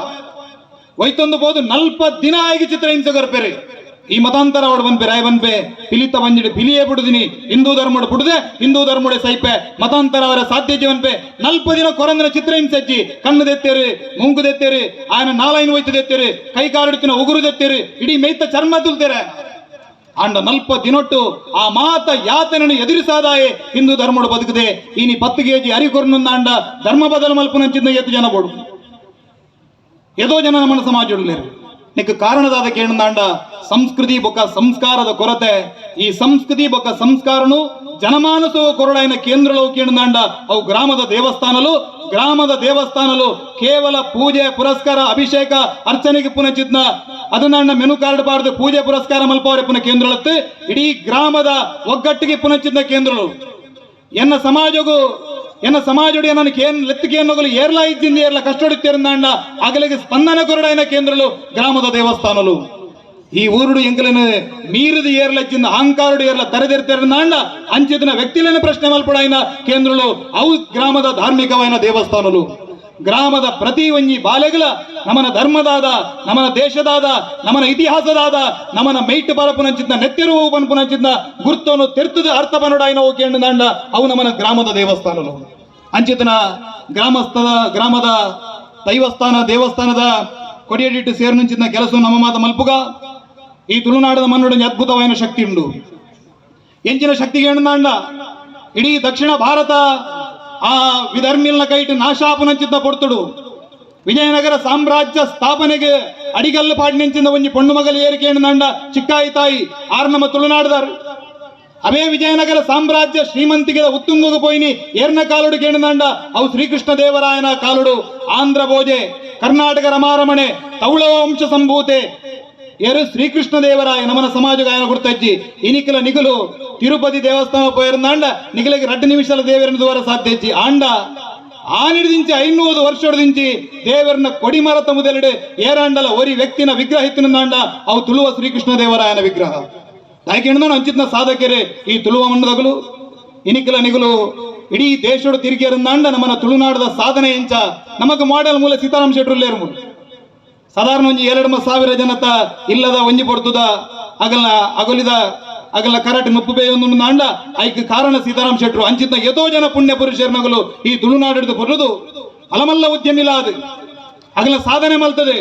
ಒಯ್ತೊಂದು ಬೋದು ನಲ್ಪ ದಿನ ಆಗಿ ಚಿತ್ರ ಹಿಂಸಗರ್ಪೆರೆ ಈ ಮತಾಂತರ ಅವಡು ಬಂದ್ಪೆ ರಾಯ್ ಬಂದ್ಪೆ ಪಿಲಿತ ಬಂದಿಡು ಪಿಲಿಯೇ ಬಿಡುದಿನಿ, ಹಿಂದೂ ಧರ್ಮ ಬಿಡುದೆ, ಹಿಂದೂ ಧರ್ಮಡೆ ಸೈಪೆ, ಮತಾಂತರ ಅವರ ಸಾಧ್ಯ ಜೀವನ್ಪೆ ನಲ್ಪ ದಿನ ಕೊರಂದಿನ ಚಿತ್ರ ಹಿಂಸಜ್ಜಿ ಕಣ್ಣು ದೆತ್ತೇರಿ, ಮುಂಗು ದೆತ್ತೇರಿ ಆಯನ ನಾಲೈನ್ ಒಯ್ತು ದೆತ್ತೇರಿ, ಕೈ ಉಗುರು ದೆತ್ತೇರಿ, ಇಡೀ ಮೇಯ್ತ ಚರ್ಮ ತುಲ್ತೇರೆ. ಅಂಡ ನಲ್ಪ ದಿನೊಟ್ಟು ಆ ಮಾತ ಯಾತನನ್ನು ಎದುರಿಸಾದಾಯೆ ಹಿಂದೂ ಧರ್ಮಡು ಬದುಕದೆ. ಇನಿ ಪತ್ತು ಕೆಜಿ ಅರಿಕೊರ್ನೊಂದಾಂಡ ಧರ್ಮ ಬದಲು ಮಲ್ಪನಂಚಿಂದ ಎತ್ತು ಜನ ಬೋಡು. ಎದೋ ಜನ ನಮ್ಮ ಸಮಾಜ ನಿಕ್ಕ ಕಾರಣದಾದ ಕೇಳಂದಾಂಡ ಸಂಸ್ಕೃತಿ ಬೊಕ್ಕ ಸಂಸ್ಕಾರದ ಕೊರತೆ. ಈ ಸಂಸ್ಕೃತಿ ಬೊಕ್ಕ ಸಂಸ್ಕಾರನು ಜನಮಾನಸೋ ಕೊರಡಾಯಿನ ಕೇಂದ್ರಗಳು ಕೇಳಂದಾಂಡ ಅವು ಗ್ರಾಮದ ದೇವಸ್ಥಾನಲು ಗ್ರಾಮದ ದೇವಸ್ಥಾನಲು ಕೇವಲ ಪೂಜೆ, ಪುರಸ್ಕಾರ, ಅಭಿಷೇಕ, ಅರ್ಚನೆಗೆ ಪುನಚಿದ್ನ. ಅದನ್ನ ಮೆನು ಕಾರ್ಡ್ ಬಾರ್ದು ಪೂಜೆ, ಪುರಸ್ಕಾರ, ಮಲ್ಪವರೆ ಪುನಃ ಕೇಂದ್ರಳತ್ತು. ಇಡೀ ಗ್ರಾಮದ ಒಗ್ಗಟ್ಟಿಗೆ ಪುನಚಿದ್ನ ಕೇಂದ್ರಗಳು ಎನ್ನ ಸಮಾಜಗೂ ಎನ್ನ ಸಮಾಜಡು ನನಗೆ ಏನ್ ಲೆತ್ತಿಗೆ ಅನ್ನೋಗಲು ಏರ್ಲಾ ಇದ್ದಿಂದ ಏರ್ಲ ಕಷ್ಟೊಡುತ್ತೇರಂದಾಂಡ ಅಗಲಿಗೆ ಸ್ಪಂದನ ಕೊರಡಾಯಿನ ಕೇಂದ್ರಲು ಗ್ರಾಮದ ದೇವಸ್ಥಾನಲು ಈ ಊರುಡು ಎಂಕಲನು ಮೀರಿದ ಏರ್ಲಚ್ಚಿಂದ ಅಹಂಕಾರುಡು ಏರ್ಲ ತರೆದಿರ್ತಾರಂದಾಂಡ ಅಂಚಿದಿನ ವ್ಯಕ್ತಿಲೇನ ಪ್ರಶ್ನೆ ಮಲ್ಪಡಾಯಿನ ಕೇಂದ್ರಲು ಅವು ಗ್ರಾಮದ ಧಾರ್ಮಿಕವಾಯಿನ ದೇವಸ್ಥಾನಲು ಗ್ರಾಮದ ಪ್ರತಿ ಒಂಜಿ ಬಾಲೆಗಳ ನಮನ ಧರ್ಮದಾದ, ನಮನ ದೇಶದಾದ, ನಮನ ಇತಿಹಾಸದಾದ, ನಮನ ಮೈಟ್ ನೆತ್ತಿರು ನೆತ್ತಿರುವ ಪನ್ಪುನಂಚಿದ್ದ ಗುರ್ತವನ್ನು ತೆರ್ತದ ಅರ್ಥ ಪನುಡಾಯಿನ ಓಕೆ ದಾಂಡ ಅವು ನಮನ ಗ್ರಾಮದ ದೇವಸ್ಥಾನಗಳು. ಅಂಚಿತನ ಗ್ರಾಮಸ್ಥದ, ಗ್ರಾಮದ ದೈವಸ್ಥಾನ, ದೇವಸ್ಥಾನದ ಕೊಡಿಯಡಿಟ್ಟು ಸೇರ್ನುಂಚಿನ ಕೆಲಸ ನಮ್ಮ ಮಾತ ಮಲ್ಪುಗ, ಈ ತುಳುನಾಡದ ಮನ್ನೊಡ ಅದ್ಭುತವಾದ ಶಕ್ತಿ ಉಂಡು. ಎಂಚಿನ ಶಕ್ತಿಗೆ ಎಣ್ಣಂಡ ಇಡೀ ದಕ್ಷಿಣ ಭಾರತ ಆ ವಿಧರ್ಮಿಲ್ನ ಕೈಟ್ ನಾಶಾಪನಂಚಿದ್ದ ಪೊರ್ತುಡು. ವಿಜಯನಗರ ಸಾಮ್ರಾಜ್ಯ ಸ್ಥಾಪನೆಗೆ ಅಡಿಗಲ್ಲು ಪಾಡಿನಿಂಚಿಂದ ಒಂಜಿ ಪೊಣ್ಣು ಮಗಲ ಏರಿಕೆಯನ್ನು ನಂಡ ಚಿಕ್ಕಾಯಿ ತಾಯಿ ಆರ್ ನಮ್ಮ ತುಳುನಾಡದಾರು. ಅವೇ ವಿಜಯನಗರ ಸಾಮ್ರಾಜ್ಯ ಶ್ರೀಮಂತಿಗೆ ಉತ್ತುಂಗಗ ಪೋಯಿನಿ ಏರ್ನ ಕಾಲುಡು ಕೇಳಿದಂಡ ಅವು ಶ್ರೀಕೃಷ್ಣ ದೇವರಾಯನ ಕಾಲುಡು. ಆಂಧ್ರ ಭೋಜೆ, ಕರ್ನಾಟಕ ರಮಾರಮಣೆ, ತೌಳ ವಂಶ ಸಂಭೂತೆ. ಏರು ಶ್ರೀಕೃಷ್ಣ ದೇವರಾಯ ನಮನ ಸಮಾಜ ಗಾಯನ ಗುರ್ತಜ್ಜಿ ಇನಿಕಲ ನಿಗಲು, ತಿರುಪತಿ ದೇವಸ್ಥಾನ ಪೋಯಿರಂದಾಂಡ ನಿಗಲಿಗೆ ರಡ್ಡು ನಿಮಿಷದ ದೇವರನ್ನ ದ್ವಾರ ಸಾಧ್ಯಜ್ಜಿ ಆಂಡ ಆನಿಡಿದಿಂಚಿ ಐನೂರು ವರ್ಷದಿಂಚಿ ದೇವರನ್ನ ಕೊಡಿಮರತ ಮುದಲಿಡೆ ಏರಾಂಡಲ ಒರಿ ವ್ಯಕ್ತಿನ ವಿಗ್ರಹ ಇತ್ತಿನಂದಾಂಡ ಅವು ತುಳುವ ಶ್ರೀಕೃಷ್ಣ ದೇವರಾಯನ ವಿಗ್ರಹ ದಾಯ್ಕೆಣ್ಣ ಅಂಚಿತ್ನ ಸಾಧಕರೆ, ಈ ತುಳುವ ಮಂಡದಗಲು ಇನಿಕಲ ನಿಗಲು, ಇಡೀ ದೇಶದ ತಿರುಗಿಯರಂದಾಂಡ ನಮ್ಮನ ತುಳುನಾಡದ ಸಾಧನೆ ಎಂಚ, ನಮಗ ಮಾಡೆಲ್ ಮೂಲ ಸೀತಾರಾಮ್ ಶೆಟ್ರುಲ್ಲೇರು ಮೂಲ ಸಾಧಾರಣ ಒಂಜಿ ಎರಡು ಸಾವಿರ ಜನತ ಇಲ್ಲದ ಒಂಜಿ ಪಡ್ತದ ಅಗಲ ಅಗಲಿದ, ಅಗಲ ಕರಾಟೆ ನುಪ್ಪು ಬೇಯೊಂದು ನಾಂಡ ಐಕ್ ಕಾರಣ ಸೀತಾರಾಮ್ ಶೆಟ್ರು. ಅಂಚಿತ ಎದೋ ಜನ ಪುಣ್ಯ ಪುರುಷರ್ನಗಲು ಈ ತುಳುನಾಡಿಡ್ದು ಬರುದು. ಅಲಮಲ್ಲ ಉದ್ಯಮಿಲಾದ. ಅಗಲ ಸಾಧನೆ ಮಲ್ತದೆ.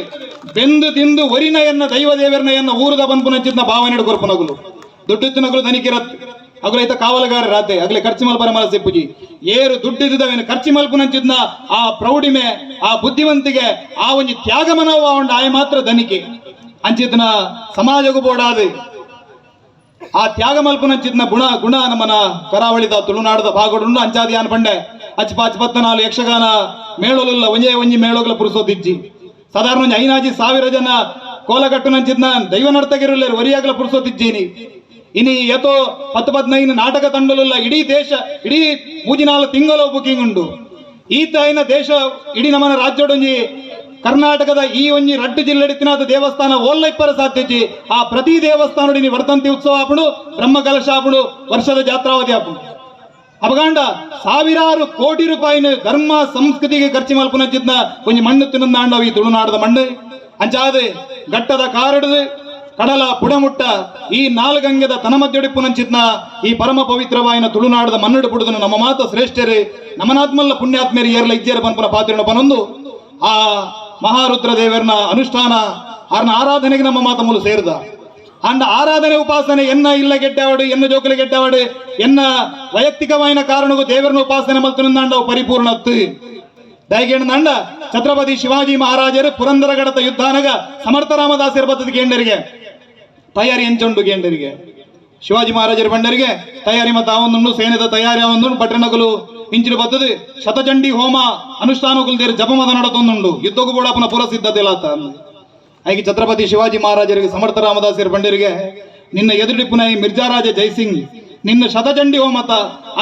ಬೆಂದು ತಿಂದು ಒರಿನ ಎನ್ನ ದೈವ ದೇವರನ ಎನ್ನ ಊರದ ಬಂದು ನಂಚಿದ್ನ ಭಾವನೆ ಕೊರ್ಪನಗುಲು ದುಡ್ಡಿತ್ತಿನಗುಲು ದನಿಕಿರತ್ ಅಗಲ ಐತ ಕಾವಲಗಾರ ರಾತೆ ಅಗಲೆ ಖರ್ಚು ಮಲ್ಪರ ಮಲ ಸಿಪ್ಪುಜಿ. ಏರು ದುಡ್ಡಿದ್ದವೇನು ಖರ್ಚು ಮಲ್ಪು ನಂಚಿದ್ನ ಆ ಪ್ರೌಢಿಮೆ, ಆ ಬುದ್ಧಿವಂತಿಗೆ, ಆ ಒಂಜಿ ತ್ಯಾಗ ಮನೋಭಾವ ಉಂಡು ಆಯ ಮಾತ್ರ ದನಿಕೆ. ಅಂಚಿದ್ನ ಸಮಾಜಗೂ ಬೋಡಾದೆ. ಆ ತ್ಯಾಗ ಮಲ್ಪುನಂಚಿದ್ನ ಗುಣ ಗುಣ ನಮ್ಮನ ಕರಾವಳಿದ ತುಳುನಾಡದ ಭಾಗಡುಂಡು ಅಂಚಾದಿ ಆನ್ ಪಂಡೆ. ಅಚ್ ಪಾಚ್ ಯಕ್ಷಗಾನ ಮೇಳೋಲಿಲ್ಲ ಒಂಜೆ ಒಂಜಿ ಮೇಳೋಗ್ಲ ಪುರುಸೋದಿಜ್ಜಿ. ಸಾಧಾರಣ ಒಂಜಿ ಐನಾಜಿ ಸಾವಿರ ಜನ ಕೋಲಗಟ್ಟು ನಂಚಿದ್ನ ದೈವ ನರ್ತಗಿರಲ್ಲ ಒರಿಯಾಗಲ ಪುರುಸೋದಿಜ್ಜೀನಿ. ಇನಿ ಯಥೋ ಪತ್ತು ಪದ್ನೈದು ನಾಟಕ ತಂಡಲಿಲ್ಲ ಇಡೀ ದೇಶ, ಇಡೀ ಪೂಜಿನಾಲ್ ತಿಂಗಲು ಬುಕಿಂಗ್ ಉಂಡು ಈತ ಐನ ದೇಶ, ಇಡೀ ನಮ್ಮ ರಾಜ್ಯಡೊಂಜಿ ಕರ್ನಾಟಕದ ಈ ಒಂಜಿ ರಡ್ಡು ಜಿಲ್ಲೆಡಿತಿನಾದ ದೇವಸ್ಥಾನ ಓಲ್ಲ ಇಪ್ಪರ ಸಾಧ್ಯಜಿ ಆ ಪ್ರತಿ ದೇವಸ್ಥಾನಡಿ ವರ್ತಂತಿ ಉತ್ಸವ ಆಪುಡು ಬ್ರಹ್ಮ ಕಲಶ ಆಪುಡು ವರ್ಷದ ಜಾತ್ರಾವಧಿ ಆಪುಡು ಅಪಗಾಂಡ, ಸಾವಿರಾರು ಕೋಟಿ ರೂಪಾಯಿನ ಧರ್ಮ ಸಂಸ್ಕೃತಿಗೆ ಖರ್ಚು ಮಲ್ಪನಚ್ಚಿದ್ನ ಒಂಜಿ ಮಣ್ಣು ತಿನ್ನಂದಾಂಡವ ಈ ತುಳುನಾಡದ ಮಣ್ಣು. ಅಂಚಾದೆ, ಘಟ್ಟದ ಕಾರಡದು ಕಡಲ ಪುಡಮುಟ್ಟ ಈ ನಾಲ್ಗಂಗೆದ ತನಮದ್ಯೊಡಿಪ್ಪುನಂಚಿದ್ನ ಈ ಪರಮ ಪವಿತ್ರವಾಯಿನ ತುಳುನಾಡದ ಮನ್ನಡು ಪುಡುದನು ನಮ್ಮ ಮಾತ ಶ್ರೇಷ್ಠರೇ ನಮನಾತ್ಮಲ್ಲ ಪುಣ್ಯಾತ್ಮೇರಿ ಏರ್ಲ ಇಜ್ಜೇರ ಪನ್ಪನ ಪಾತ್ರೆನ ಪನೊಂದು. ಆ ಮಹಾರುದ್ರ ದೇವರನ ಅನುಷ್ಠಾನ ಆರ್ನ ಆರಾಧನೆಗೆ ನಮ್ಮ ಮಾತ ಮೂಲ ಸೇರಿದ. ಅಂಡ ಆರಾಧನೆ ಉಪಾಸನೆ ಎನ್ನ ಇಲ್ಲ ಗೆಡ್ಡಾವಡು, ಎನ್ನ ಜೋಕಲಿ ಗೆಡ್ಡಾವಡು, ಎನ್ನ ವೈಯಕ್ತಿಕವಾಯಿನ ಕಾರಣಗೂ ದೇವರನ್ನ ಉಪಾಸನೆ ಮಲ್ತುನಂದಾಂಡ ಪರಿಪೂರ್ಣತ್ತು ದಯಗೇಣಂದ ಛತ್ರಪತಿ ಶಿವಾಜಿ ಮಹಾರಾಜರು ಪುರಂದರಗಡತ ಯುದ್ಧಾನಗ ಸಮರ್ಥ ರಾಮದಾಸರ ಬದ್ದದ ಗೇಂಡರಿಗೆ ತಯಾರಿ ಎಂಚುಂಡು ಗೇಂಡರಿಗೆ? ಶಿವಾಜಿ ಮಹಾರಾಜರ ಬಂಡರಿಗೆ ತಯಾರಿ ಮತ್ತ ಆವೊಂದುಂಡು ಸೇನೆದ ತಯಾರಿ ಅವನು ಪಟ್ಟಣಗಳು ಇಂಚಿನ ಬದ್ದದು ಶತಚಂಡಿ ಹೋಮ ಅನುಷ್ಠಾನಗಳು ಜಪಮದ ನಡತೊಂದುಂಡು ಯುದ್ಧಕ್ಕೂ ಕೂಡ ಪುನಃ ಪುರ ಸಿದ್ಧತೆ ಇಲ್ಲ ಹಾಗೆ ಛತ್ರಪತಿ ಶಿವಾಜಿ ಮಹಾರಾಜರಿಗೆ ಸಮರ್ಥ ರಾಮದಾಸರ ಬಂಡರಿಗೆ ನಿನ್ನ ಮಿರ್ಜಾ ರಾಜ ಜೈಸಿಂಗ್, ನಿನ್ನ ಶತಚಂಡಿ ಹೋಮತ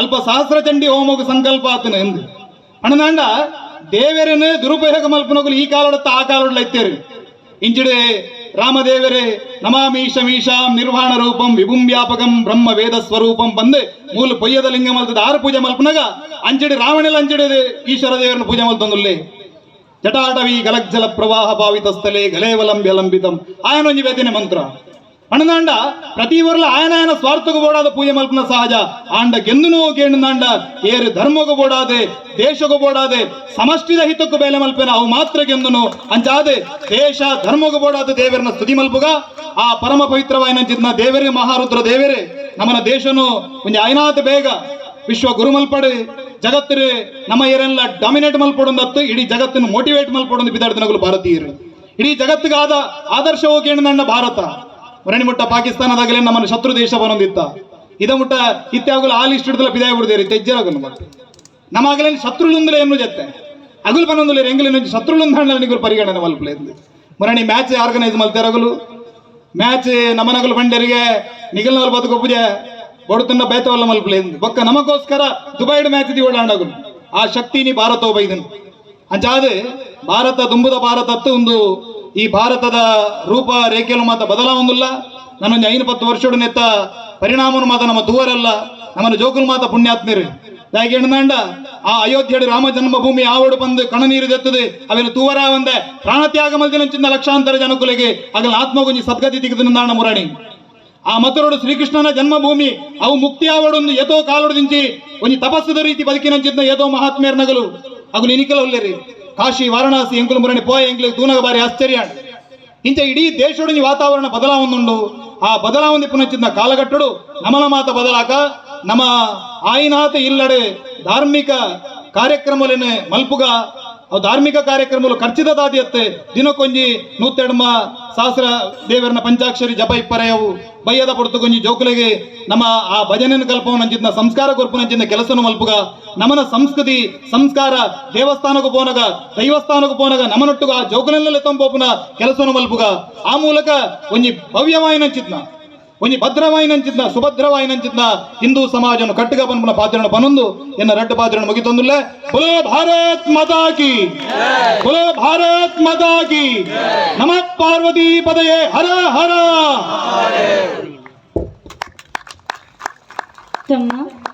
ಅಲ್ಪ ಸಹಸ್ರ ಚಂಡಿ ಹೋಮಗ ಸಂಕಲ್ಪ ಆತನ ಎಂದು. ಅಣ್ಣನಾಂಡ ದೇವರನ್ನು ದುರುಪಯೋಗ ಮಲ್ಪನಗಳು ಈ ಕಾಲ ಆ ಕಾಲ ಇತ್ತೇರಿ. ಇಂಚಿಡೆ ರಾಮದೇವರೇ, ನಮಾಮೀಶ ಮೀಶಾಂ ನಿರ್ವಾಣ ರೂಪಂ ವಿಭುಂ ವ್ಯಾಪಕಂ ಬ್ರಹ್ಮ ವೇದ ಸ್ವರೂಪಂ ಬಂದು ಮೂಲ ಪೊಯ್ಯದ ಲಿಂಗ ಮಲ್ತದ. ಆರು ಪೂಜೆ ಮಲ್ಪನಾಗ ಅಂಜಡಿ ರಾವಣೆಲ್ಲ ಅಂಜಡಿ ಈಶ್ವರ ದೇವರನ್ನು ಪೂಜೆ ಮಲ್ತಂದುಲ್ಲಿ. ಜಟಾಟವಿ ಗಲಜ್ಜಲ ಪ್ರವಾಹ ಭಾವಿತ ಸ್ಥಳೇ ಗಲೇವಲಂಬಿ ಅಲಂಬಿತಂ ಆಯನೊಂಜಿ ವೇದನೆ ಮಂತ್ರ. ಪ್ರತಿ ವರ್ಲ ಆಯನ ಆಯನ ಸ್ವಾರ್ಥಗೂ ಬೋಡಾದ ಪೂಜೆ ಮಲ್ಪನ ಸಹಜ. ಆಂಡ ಗೆಂದುನೋ ಗೇಣನಾಂಡ ಏರು ಧರ್ಮಗೂ ಬೋಡಾದೆ ದೇಶಗೂ ಬೋಡಾದೆ ಸಮಷ್ಟಿದ ಹಿತಕ್ಕೂ ಬೇಲೆ ಮಲ್ಪೆನ ಅವು ಮಾತ್ರ ಗೆಂದುನು. ಅಂಚಾದೆ ದೇಶ ಧರ್ಮಗೂ ಬೋಡಾದ ದೇವರನ್ನ ಸ್ತುತಿ ಮಲ್ಪುಗ. ಆ ಪರಮ ಪವಿತ್ರವಾಯಿನ ಜಿದ್ನ ದೇವರೇ, ಮಹಾರುದ್ರ ದೇವರೇ. ನಮ್ಮನ ದೇಶನು ಒಂದು ಆಯನಾದ ಬೇಗ ವಿಶ್ವ ಗುರು ಮಲ್ಪಡೆ. ಜಗತ್ತು ನಮ್ಮ ಏರೆಲ್ಲ ಡಾಮಿನೇಟ್ ಮಲ್ಪಡೊಂದತ್ತು, ಇಡೀ ಜಗತ್ತನ್ನು ಮೋಟಿವೇಟ್ ಮಲ್ಪಡೊಂದು ಬಿದ್ದಾಡ್ತಿನಗಳು ಭಾರತೀಯರು. ಇಡೀ ಜಗತ್ತಿಗಾದ ಆದ ಆದರ್ಶ ಹೋಗಿ ನನ್ನ ಭಾರತ. ಮುಟ್ಟ ಪಾಕಿಸ್ತಾನದಾಗಲೇ ನಮ್ಮನ್ನು ಶತ್ರು ದೇಶ ಬರೋದಿತ್ತ ಇದ ಮುಟ್ಟ ಇತ್ಯಾಗಲು ಆ ಲಿಸ್ಟ್ ಹಿಡಿದಲ್ಲ ಪಿದಾಯ ಬಿಡ್ದೇರಿ ತೆಜ್ಜರಾಗನು ಮತ್ತೆ ನಮಗಲೇ ಶತ್ರುಲುಂದಲೇ ಎನ್ನು ಜೊತೆ. ಅಗುಲ್ ಬನ್ನೊಂದುಲೆ ಎಂಗಿನ ಶತ್ರುಲುಂದ ನಿಗುಲು ಪರಿಗಣನೆ ಮಲ್ಪಲೆ ಮರಣಿ ಮ್ಯಾಚ್ ಆರ್ಗನೈಸ್ ಮಲ್ತಾರಗಲು ಮ್ಯಾಚ್ ನಮನಗಲು ಬಂಡರಿಗೆ ನಿಗಲ್ನವ್ರು ಬದುಕು ಪೂಜೆ ಬಡುತನ್ನ ಬೇತವಲ್ಲ ಮಲ್ಪಲೆ ಬೊಕ್ಕ ನಮಗೋಸ್ಕರ ದುಬೈಡ್ ಮ್ಯಾಚ್ ದಿ ಓಡಾಡಗಲು ಆ ಶಕ್ತಿ ನೀ ಭಾರತ ಇದನ್ನು. ಅಂಚಾದ ಭಾರತ, ದುಂಬುದ ಭಾರತ ಒಂದು ಈ ಭಾರತದ ರೂಪ ರೇಖೆಲು ಮಾತ್ರ ಬದಲಾವೊಂದಿಲ್ಲ. ನನ್ನೊಂದು ಐನು ಪತ್ತು ವರ್ಷಡು ನೆತ್ತ ಪರಿಣಾಮನು ಮಾತ್ರ ನಮ್ಮ ದೂರಲ್ಲ ನಮ್ಮನ್ನು ಜೋಕುಲು ಮಾತ ಪುಣ್ಯಾತ್ಮೀರಿ ಹೇಗೆಂಡ ಆ ಅಯೋಧ್ಯೆಡು ರಾಮ ಜನ್ಮಭೂಮಿ ಆವಡು ಬಂದು ಕಣ ನೀರು ದೆತ್ತದೆ ಅವೆಲ್ಲ ತೂವರ ಒಂದೆ. ಪ್ರಾಣತ್ಯಾಗ ಮಲ್ದಿನಂಚಿಂದ ಲಕ್ಷಾಂತರ ಜನಕುಲೆಗೆ ಆಗಲ ಆತ್ಮಗೊಂಜಿ ಸದ್ಗತಿ ತೆಗೆದು ಮುರಾಣಿ. ಆ ಮತರೋಡು ಶ್ರೀಕೃಷ್ಣನ ಜನ್ಮಭೂಮಿ, ಅವು ಮುಕ್ತಿ ಆವಡೊಂದು ಏತೋ ಕಾಲೊಡದಿಂಚಿ ಒಂದು ತಪಸ್ಸದ ರೀತಿ ಬದುಕಿನಂಚಿದ್ದ ಏತೋ ಮಹಾತ್ಮೇರ್ ನಗಲು. ಅಗಲು ಇನಿಕಲ ಕಾಶಿ ವಾರಣಾಸಿ ಎಂಕುಲು ಮುರಣಿ ಪೋಯ ಎಂಕ್ಲು ತೂನಗ ಬಾರಿ ಆಶ್ಚರ್ಯ ಇಂಚ ಇಡೀ ದೇಶದೊಡನೆ ವಾತಾವರಣ ಬದಲಾವಣೆ ಆ ಬದಲಾವಣೆ ಪುನಚಿನ ಕಾಲಘಟ್ಟಡು ನಮನ ಮಾತ ಬದಲಾಕ ನಮ್ಮ ಆಯಿನಾಥ ಇಲ್ಲಡೆ ಧಾರ್ಮಿಕ ಕಾರ್ಯಕ್ರಮಲೇನೆ ಮಲ್ಪುಗ ಅವು ಧಾರ್ಮಿಕ ಕಾರ್ಯಕ್ರಮಗಳು ಖರ್ಚಿದ ದಾದಿಯತ್ತೆ. ದಿನಕ್ಕೊಂಜಿ ನೂತ್ತೆಡ್ಮ ಸಹಸ್ರ ದೇವರನ ಪಂಚಾಕ್ಷರಿ, ಜಪ ಇಪ್ಪರೆಯವು ಬಯ್ಯದ ಪೊಡ್ತು ಕೊಂಜಿ ಜೋಕುಲೆಗೆ ನಮ್ಮ ಆ ಭಜನೆನ ಕಲ್ಪವನಂಚಿನ ಸಂಸ್ಕಾರ ಕೊರ್ಪುನಂಚಿನ ಕೆಲಸನ ಮಲ್ಪುಗ. ನಮನ ಸಂಸ್ಕೃತಿ, ಸಂಸ್ಕಾರ, ದೇವಸ್ಥಾನಕ್ಕೂ ಪೋನಗ, ದೈವಸ್ಥಾನಕ್ಕೂ ಪೋನಗ, ನಮನೊಟ್ಟುಗ ಆ ಜೋಕುಲೆಲ್ಲ ತಂಪೋಪುನ ಕೆಲಸನ ಮಲ್ಪುಗ. ಆ ಮೂಲಕ ಒಂಜಿ ಭವ್ಯವಾಯಿನಂಚಿತ್ನ ಒಂಜಿ ಭದ್ರವಾಯಿನಂಚಿತ್ನ ಸುಭದ್ರವಾಯಿನಂಚಿತ್ನ ಹಿಂದೂ ಸಮಾಜನು ಕಟ್ಟುಗ ಬಂದ ಪಾತ್ರ ಬನ್ನೊಂದು ಎನ್ನ ರಡ್ಡು ಪಾತ್ರ ಮುಗಿತೊಂದುಲ್ಲೆ. ಬುಲೋ ಭಾರತ್ ಮಾತಾ ಕಿ. ಬುಲೋ ಭಾರತ್ ಮಾತಾ ಕಿ. ನಮ ಪಾರ್ವತಿ ಪದಯೇ, ಹರ ಹರ. ತಮ್ಮ